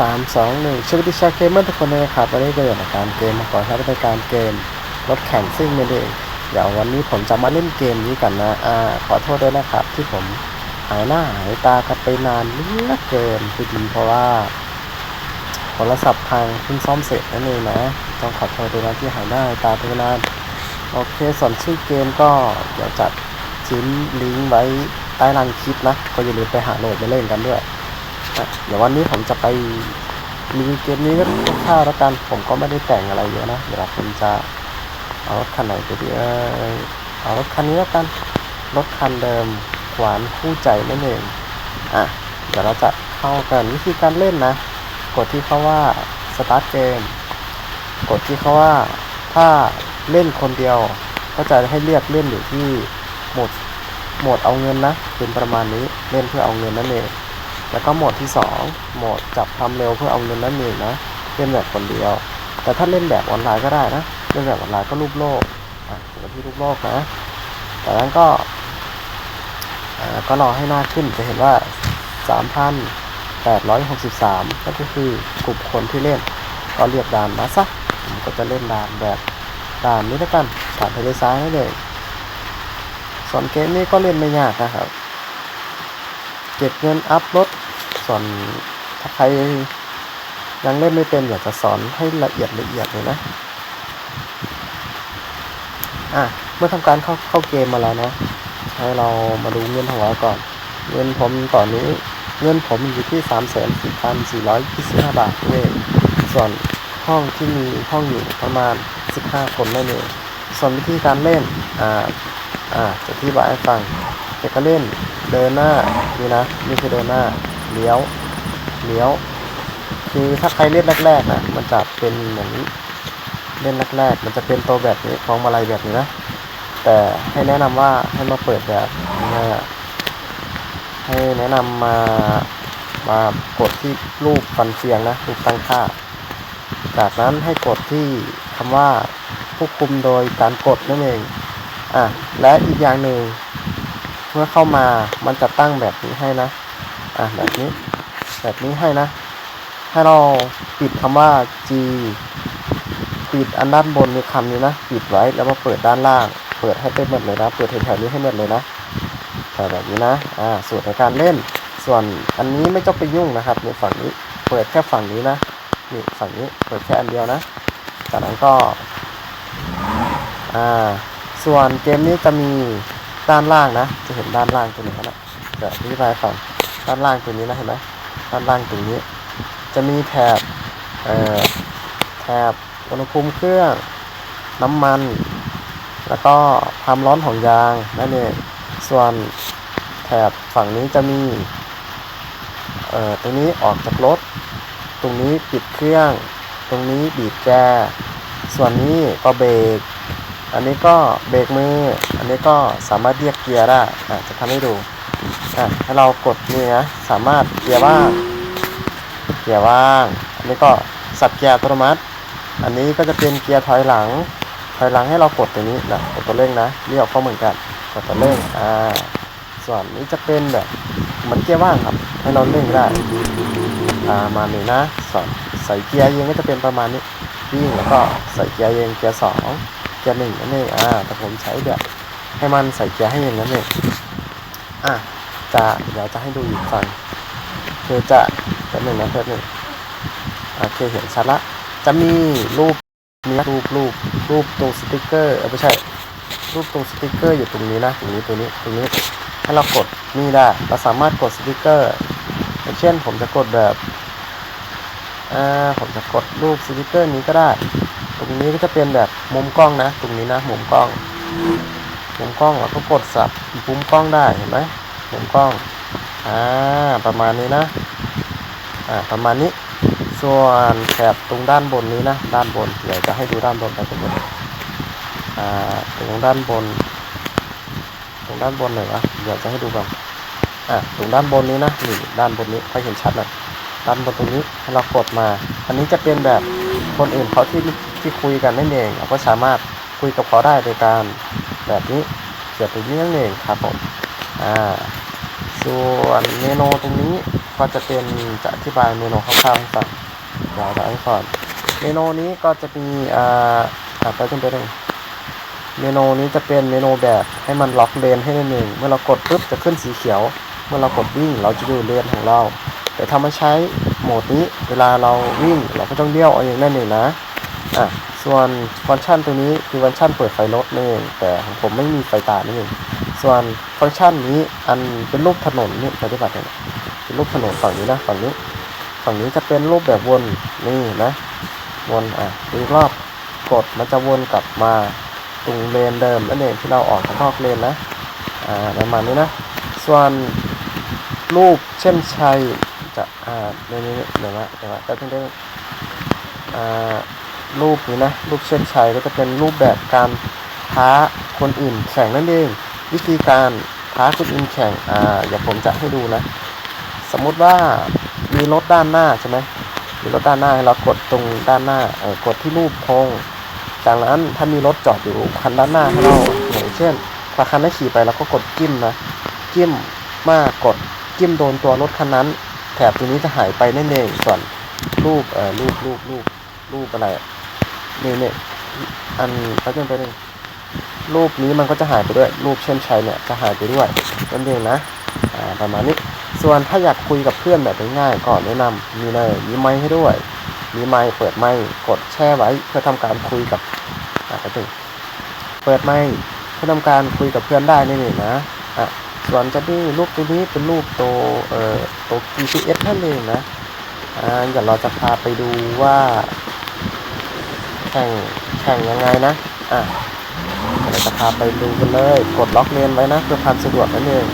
สามสองหนึ่งสวัสดีชาเกมเมอร์ทุกคนเลยนะครับวันนี้ก็อยู่ในการเกมมาก่อนครับเป็นการเกมรถแข่งซิ่งนั่นเองเดี๋ยววันนี้ผมจะมาเล่นเกมนี้กันนะอ่าขอโทษด้วยนะครับ ที่ผมหายหน้าหายตากันไปนานเลือเกินคือดีเพราะว่าโทรศัพท์พังเพิ่งซ่อมเสร็จนั่นเองนะ ต้องขอโทษด้วยนะที่หายหน้าหายตาไปนานโอเคส่วนชื่อเกมก็เดี๋ยวจัดชิ้นลิงก์ไว้ใต้ล่างคลิปนะก็อย่าลืมไปหาโหลดมาเล่นกันด้วย เดี๋ยววันนี้ผมจะไปรีเกมนี้ก็ค่าวแล้วกัน ผมก็ไม่ได้แต่งอะไรเยอะนะ เดี๋ยวผมจะเอารถคันไหนไปดีเอยเอารถคันนี้แล้วกัน รถคันเดิมหวานคู่ใจนั่นเองอะ เดี๋ยวเราจะเข้ากันวิธีการเล่นนะ กดที่เขาว่า start game กดที่เขาว่าถ้าเล่นคนเดียว ก็จะให้เลือกเล่นอยู่ที่โหมดโหมดเอาเงินนะเป็นประมาณนี้เล่นเพื่อเอาเงินนั่นเอง แล้วก็โหมดที่ 2 โหมดจับทำเร็วเพื่อเอาเงินนั่นเองนะเล่นแบบคนเดียว แต่ถ้าเล่นแบบออนไลน์ก็ได้นะเล่นแบบออนไลน์ก็รูปโลกอะอยู่ที่รูปโลกนะแต่นั้นก็ก็รอให้หน้าขึ้นจะเห็นว่า 3,863 ก็คือกลุ่มคนที่เล่น ก็เรียกด่านมาซะผมก็จะเล่นด่านแบบด่านนี้แล้วกันด่านทะเลทรายนั่เองส่วนเกมนี้ก็เล่นไม่ยากนะครับ เก็บเงินอัพรถ ส่วนถ้าใครยังเล่นไม่เป็นอยากจะสอนให้ละเอียดละเอียดเลยนะ อะ เมื่อทำการเข้าเข้าเกมมาแล้วนะ ให้เรามาดูเงินของเราก่อน เงินผมตอนนี้เงินผมอยู่ที่3 4 4 4 2 5 บาทเองส่วนห้องที่มีห้องอยู่ประมาณ 15 คนนั่นเองส่วนวิธีการเล่น อ่า อ่าจะที่บายให้ฟังจะก็เล่นเดินหน้านี่นะนี่คือเดินหน้า เลี้ยว เลี้ยว คือถ้าใครเล่นแรกๆนะ มันจะเป็นเหมือนเล่นแรกๆ มันจะเป็นตัวแบบนี้ฟองมาลัยแบบนี้นะ แต่ให้แนะนำว่าให้มาเปิดแบบนี้นะให้แนะนำมามากดที่รูปฟันเฟียงนะรูปตั้งค่า จากนั้นให้กดที่คำว่าควบคุมโดยการกดนั่นเอง อะ และอีกอย่างหนึ่งเมื่อเข้ามามันจะตั้งแบบนี้ให้นะ อะแบบนี้ แบบนี้ให้นะ ให้เราปิดคำว่า G ปิดอันด้านบนในคำนี้นะ ปิดไว้แล้วมาเปิดด้านล่าง เปิดให้เป็นหมดเลยนะ เปิดแถวๆนี้ให้หมดเลยนะแบบนี้นะ อ่า ส่วนในการเล่น ส่วนอันนี้ไม่ต้องไปยุ่งนะครับในฝั่งนี้ เปิดแค่ฝั่งนี้นะ นี่ฝั่งนี้ เปิดแค่อันเดียวนะ จากนั้นก็ อ่า ส่วนเกมนี้จะมีด้านล่างนะ จะเห็นด้านล่างตัวนี้นะเดี๋ยวอธิบายฝั่ง ด้านล่างตัวนี้นะเห็นไหมด้านล่างตรงนี้ จะมีแถบเอ่อแถบอุณหภูมิเครื่องน้ำมัน แล้วก็ความร้อนของยางนั่นเองส่วนแถบฝั่งนี้จะมีเอ่อตรงนี้ออกจากรถ ตรงนี้ปิดเครื่อง ตรงนี้บีบแกส่วนนี้ก็เบรกอันนี้ก็เบรกมือ อันนี้ก็สามารถเรียกเกียร์ได้อะจะทำให้ดู อะให้เรากดนี่นะสามารถเกียร์ว่างเกียร์ว่างอันนี้ก็สับเกียร์อัตโนมัติ อันนี้ก็จะเป็นเกียร์ถอยหลัง ถอยหลังให้เรากดตัวนี้นะกดตัวเร่งนะเรียกเข้าเหมือนกันกดตัวเร่งอ่าส่วนนี้จะเป็นแบบเหมือนเกียร์ว่างครับ ให้เราเร่งได้อ่ามานี่นะส่วนใส่เกียร์เองก็จะเป็นประมาณนี้วิ่งแล้วก็ใส่เกียร์เองเกียร์สองเกียร์หนึ่งนั่นเองอ่าแต่ผมใช้แบบให้มันใส่เกียร์ให้อย่างนั้นเองอะ จะเดี๋ยวจะให้ดูอีกฝั่งคือจะแป๊บหนึ่งนะแป๊บหนึ่งโอเคเห็นชัดละ จะมีรูปนี้รูปรูปรูปตรงสติกเกอร์เออไม่ใช่ รูปตรงสติกเกอร์อยู่ตรงนี้นะตรงนี้ตรงนี้ตรงนี้ให้เรากดนี่ได้เราสามารถกดสติกเกอร์อย่างเช่นผมจะกดแบบอ่าผมจะกดรูปสติกเกอร์นี้ก็ได้ ตรงนี้ก็จะเป็นแบบมุมกล้องนะ ตรงนี้นะมุมกล้องมุมกล้องเราก็กดสับมุมกล้องได้เห็นไหม มุมกล้องอ่าประมาณนี้นะอ่าประมาณนี้ส่วนแถบตรงด้านบนนี้นะ ด้านบนเดี๋ยวจะให้ดูด้านบนไปตรงนี้อ่าตรงด้านบน ตรงด้านบนหน่อยวะเดี๋ยวจะให้ดูก่อนอะตรงด้านบนนี้นะนี่ด้านบนนี้ค่อยเห็นชัดหน่อยด้านบนตรงนี้ให้เรากดมา อันนี้จะเป็นแบบคนอื่นเขาที่ที่คุยกันนั่นเองเราก็สามารถคุยกับเขาได้โดยการแบบนี้เสียบตรงนี้นั่นเองครับผมอ่า ส่วนเมนูตรงนี้ก็จะเป็นจะอธิบายเมนูคร่าวๆให้ฟังเดี๋ยวจะให้ก่อนเมนูนี้ก็จะมีอ่าอ่าไปขึ้นไปหนึ่งเมนูนี้จะเป็นเมนูแบบให้มันล็อกเลนให้นิดหนึ่งเมื่อเรากดปุ๊บจะขึ้นสีเขียว เมื่อเรากดวิ่งเราจะดูเลนของเรา แต่ถ้าไม่ใช้โหมดนี้เวลาเราวิ่งเราก็ต้องเลี้ยวเอาเองนั่นเองนะอะส่วนฟังก์ชันตัวนี้คือฟังก์ชันเปิดไฟรถนั่นเองแต่ของผมไม่มีไฟตานั่นเอง ส่วนฟังก์ชันนี้อันเป็นรูปถนนนี่ปฏิบัติเนี่ยเป็นรูปถนนฝั่งนี้นะฝั่งนี้ ฝั่งนี้จะเป็นรูปแบบวนนี่นะวนอะอีกรอบกดมันจะวนกลับมาตรงเลนเดิมนั่นเองที่เราออกจากนอกเลนนะอ่าประมาณนี้นะ ส่วนรูปเช่นชัยจะอ่าเดี๋ยวนี้เดี๋ยวนะเดี๋ยวนะแป๊บนึงเดี๋ยวนะอ่ารูปนี้นะรูปเช่นชัยก็จะเป็นรูปแบบการท้าคนอื่นแข่งนั่นเอง วิธีการท้าคนอื่นแข่งอ่าเดี๋ยวผมจะให้ดูนะ สมมุติว่ามีรถด้านหน้าใช่ไหมมีรถด้านหน้าให้เรากดตรงด้านหน้าเออกดที่รูปธงจากนั้นถ้ามีรถจอดอยู่คันด้านหน้าให้เราอย่างเช่นถ้าคันนั้ขี่ไปเราก็กดจิ้มนะจิ้มมากกดจิ้มโดนตัวรถคันนั้น แถบตัวนี้จะหายไปนั่นเองส่วนรูปเอ่อรูปรูปรูปรูปอะไรอะนี่เนี่ยอันก็จะไปหนึ่ง รูปนี้มันก็จะหายไปด้วย รูปเช่นชัยเนี่ยจะหายไปด้วยนั่นเองนะประมาณนี้ ส่วนถ้าอยากคุยกับเพื่อนแบบง่ายๆก็แนะนำมีเลยมีไมค์ให้ด้วย มีไมค์เปิดไมค์กดแช่ไว้เพื่อทำการคุยกับอะไปถึงเปิดไมค์เพื่อทำการคุยกับเพื่อนได้นี่นนะอะส่วนจะนี่รูปตัวนี้เป็นรูปตัวเอ่อตัว GPS นั่นเองนะอ่าเดี๋ยวเราจะพาไปดูว่าแข่งแข่งยังไงนะอะ จะพาไปดูกันเลย กดล็อกเลนไว้นะเพื่อความสะดวกนั่นเอง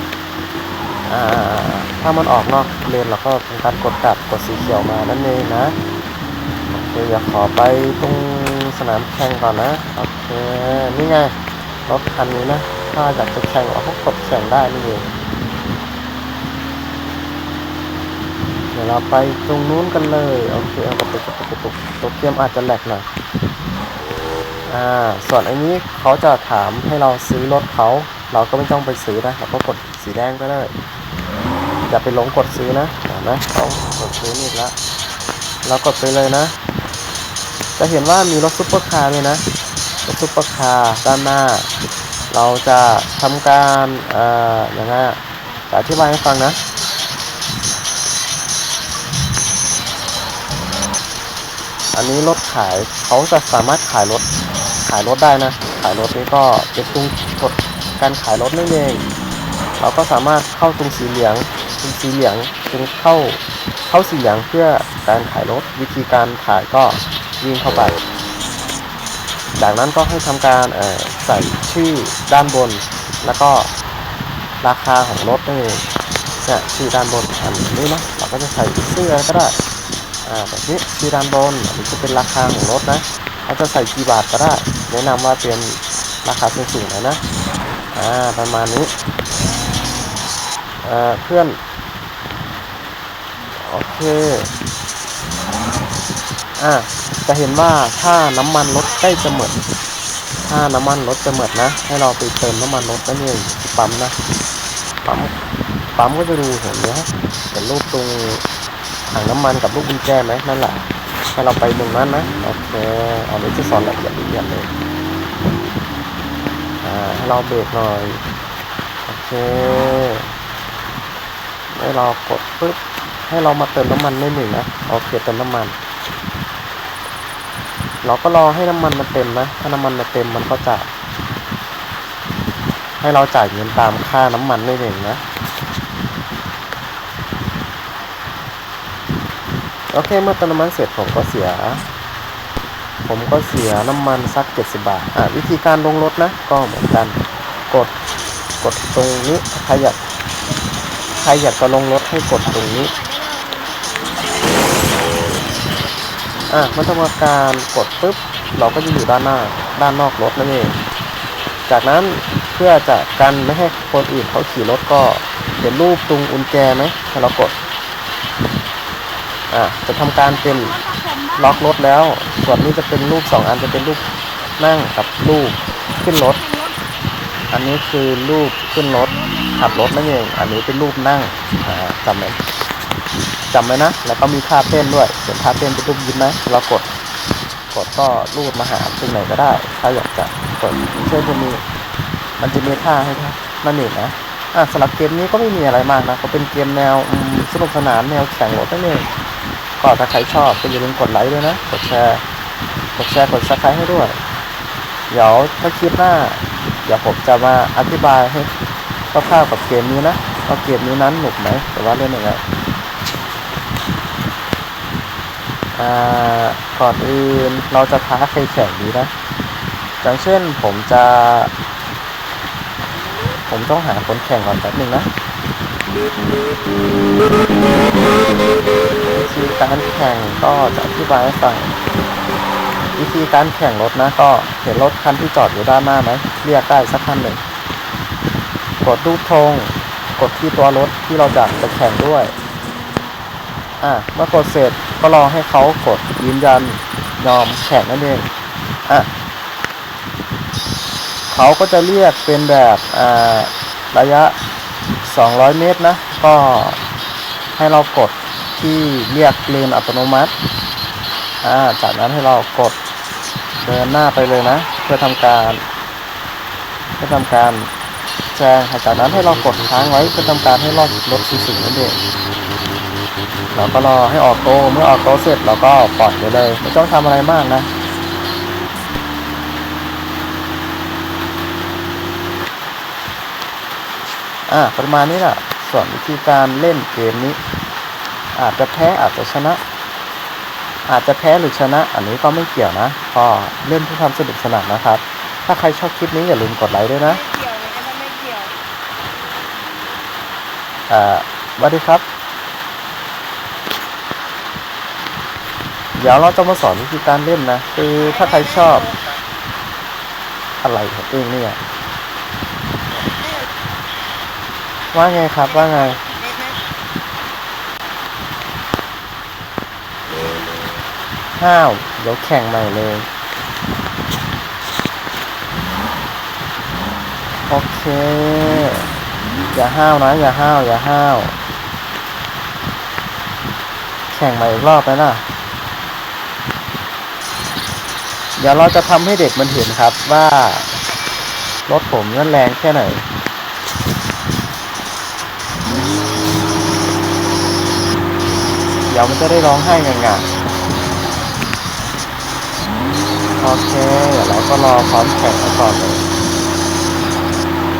ถ้ามันออกนอกเลนเราก็ทำการกดกลับกดสีเขียวมานั่นเองนะโอเคอยากขอไปตรงสนามแข่งก่อนนะโอเคนี่ไงรถคันนี้นะถ้าอยากจะแข่งเราก็กดแข่งได้นี่เองเดี๋ยวเราไปตรงนู้นกันเลยโอเคเอากระตุกกระตุกตุกตัวเกมอาจจะแหลกหน่อย อ่าส่วนอันนี้เขาจะถามให้เราซื้อรถเขาเราก็ไม่ต้องไปซื้อนะเราก็กดสีแดงไปเลยอย่าไปหลงกดซื้อนะเห็นไหมเขากดซื้อนี่แล้วเรากดไปเลยนะ จะเห็นว่ามีรถซุปเปอร์คาร์เลยนะรถซุปเปอร์คาร์ด้านหน้า เราจะทำการอ่ออย่างไงจะอธิบายให้ฟังนะอันนี้รถขายเขาจะสามารถขายรถ ขายรถได้นะ ขายรถนี้ก็เป็นตรงกดการขายรถนั่นเอง เราก็สามารถเข้าตรงสีเหลืองตรงสีเหลืองจึงเข้าเข้าสีเหลืองเพื่อการขายรถวิธีการขายก็วิ่งเข้าไป จากนั้นก็ให้ทำการใส่ชื่อด้านบน แล้วก็ราคาของรถนั่นเองเนี่ยชื่อด้านบนอันนี้นะเราก็จะใส่เสื้อก็ได้อ่าแบบนี้ชื่อด้านบนอันนี้จะเป็นราคาของรถนะ เราจะใส่กี่บาทก็ได้ แนะนำว่าเป็นราคาสูงๆหน่อยนะ อ่า ประมาณนี้ เอ่อ เพื่อน โอเค อะจะเห็นว่าถ้าน้ำมันรถใกล้จะหมดถ้าน้ำมันรถจะหมดนะ ให้เราไปเติมน้ำมันรถนั่นเองปั๊มนะ ปั๊ม ปั๊มก็จะดูเห็นไหมเห็นรูปตรงถังน้ำมันกับลูกกุญแจไหมนั่นแหละให้เราไปตรงนั้นนะ โอเคอันนี้จะสอนละเอียดละเอียดเลยอ่าให้เราเบรกหน่อยโอเคให้เรากดปึ๊บให้เรามาเติมน้ำมันได้หนึ่งนะโอเคเติมน้ำมัน เราก็รอให้น้ำมันมันเต็มนะ ถ้าน้ำมันมันเต็มมันก็จะ ให้เราจ่ายเงินตามค่าน้ำมันได้หนึ่งนะโอเคเมื่อเติมน้ำมันเสร็จผมก็เสีย ผมก็เสียน้ำมันสัก 70 บาท อะวิธีการลงรถนะ ก็เหมือนกัน กด กดตรงนี้ ใครอยากใครอยากจะลงรถให้กดตรงนี้ อะมันทำการกดปุ๊บ เราก็จะอยู่ด้านหน้า ด้านนอกรถนั่นเอง จากนั้นเพื่อจะกันไม่ให้คนอื่นเขาขี่รถก็เห็นรูปตรงอุญแจไหมให้เรากด อะจะทำการเป็น ล็อกรถแล้ว ส่วนนี้จะเป็นรูปสองอันจะเป็นรูปนั่งกับรูปขึ้นรถ อันนี้คือรูปขึ้นรถขับรถนั่นเองอันนี้เป็นรูปนั่งจำไหมจำไว้นะ แล้วก็มีท่าเต้นด้วยเห็นท่าเต้นเป็นรูปยิ้มไหมเรากดกดก็ลูดมาหาตรงไหนก็ได้ ถ้าอยากจะกดเช่นจะมีมันจะมีท่าให้ท่านั่นเองนะอะสำหรับเกมนี้ก็ไม่มีอะไรมากนะ ก็เป็นเกมแนวสนุกสนานแนวแข่งรถนั่นเอง ก็ถ้าใครชอบก็อย่าลืมกดไลค์ด้วยนะ กดแชร์ กดแชร์กดซับสไครต์ให้ด้วย เดี๋ยวถ้าคลิปหน้า เดี๋ยวผมจะมาอธิบายให้คร่าวๆกับเกมนี้นะว่าเกมนี้นั้นหนุกไหมแต่ว่าเล่นยังไงอ่าก่อนอื่นเราจะท้าใครแข่งดีนะอย่างเช่นผมจะ ผมต้องหาคนแข่งก่อนแป๊บหนึ่งนะ ธีการแข่งก็จะอธิบายให้ฟังวิธีการแข่งรถนะก็เห็นรถคันที่จอดอยู่ด้านหน้าไหมเรียกได้สักคันหนึ่ง กดรูปธงกดที่ตัวรถที่เราจะจะแข่งด้วยอะเมื่อกดเสร็จก็รอให้เขากดยืนยันยอมแข่งนั่นเองอะเขาก็จะเรียกเป็นแบบอ่าระยะ 200 เมตรนะ ก็ให้เรากด ที่เรียกเลนอัตโนมัติอ่าจากนั้นให้เรากดเดินหน้าไปเลยนะ เพื่อทำการเพื่อทำการแซงจากนั้นให้เรากดค้างไว้เพื่อทำการให้รอดรถสีสิงนั่นเองเราก็รอให้ออกโตเมื่อออกโตเสร็จเราก็ปล่อยไปเลยไม่ต้องทำอะไรมากนะอ่าประมาณนี้แหละส่วนวิธีการเล่นเกมนี้ อาจจะแพ้อาจจะชนะ อาจจะแพ้หรือชนะ อันนี้ก็ไม่เกี่ยวนะก็เล่นเพื่อความสนุกสนานนะครับ ถ้าใครชอบคลิปนี้อย่าลืมกดไลค์ด้วยนะไม่เกี่ยวเลยนะไม่เกี่ยวอ่าสวัสดีครับ เดี๋ยวเราจะมาสอนวิธีการเล่นนะ คือถ้าใครชอบอะไรของเองเนี่ยว่าไงครับว่าไง ห้าว เดี๋ยวแข่งใหม่เลย โอเค อย่าห้าวนะ อย่าห้าว อย่าห้าว แข่งใหม่อีกรอบแล้วนะเดี๋ยวเราจะทำให้เด็กมันเห็นครับว่ารถผมนั่นแรงแค่ไหนเดี๋ยวมันจะได้ร้องไห้ง่ายๆ โอเคเดี๋ยวเราก็รอพร้อมแข่งกันก่อนเลย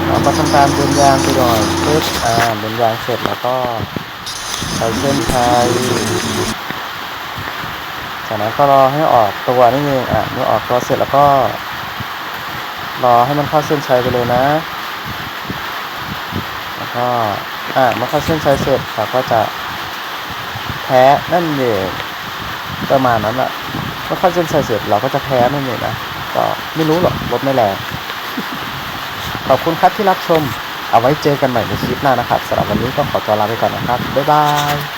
เรามาทำการเดินยางไปก่อนปึ๊บอ่าเดินยางเสร็จแล้วก็ใส่เส้นชัยจากนั้นก็รอให้ออกตัวนี่เองอะเมื่อออกตัวเสร็จแล้วก็ รอให้มันเข้าเส้นชัยไปเลยนะ แล้วก็อ่าเมื่อเข้าเส้นชัยเสร็จเราก็จะแพ้นั่นเองประมาณนั้นแหละ เมื่อเข้าเส้นชัยเสร็จเราก็จะแพ้นั่นเองนะก็ไม่รู้หรอกรถไม่แรงขอบคุณครับที่รับชม เอาไว้เจอกันใหม่ในคลิปหน้านะครับสำหรับวันนี้ก็ขอตัวลาไปก่อนนะครับบ๊ายบาย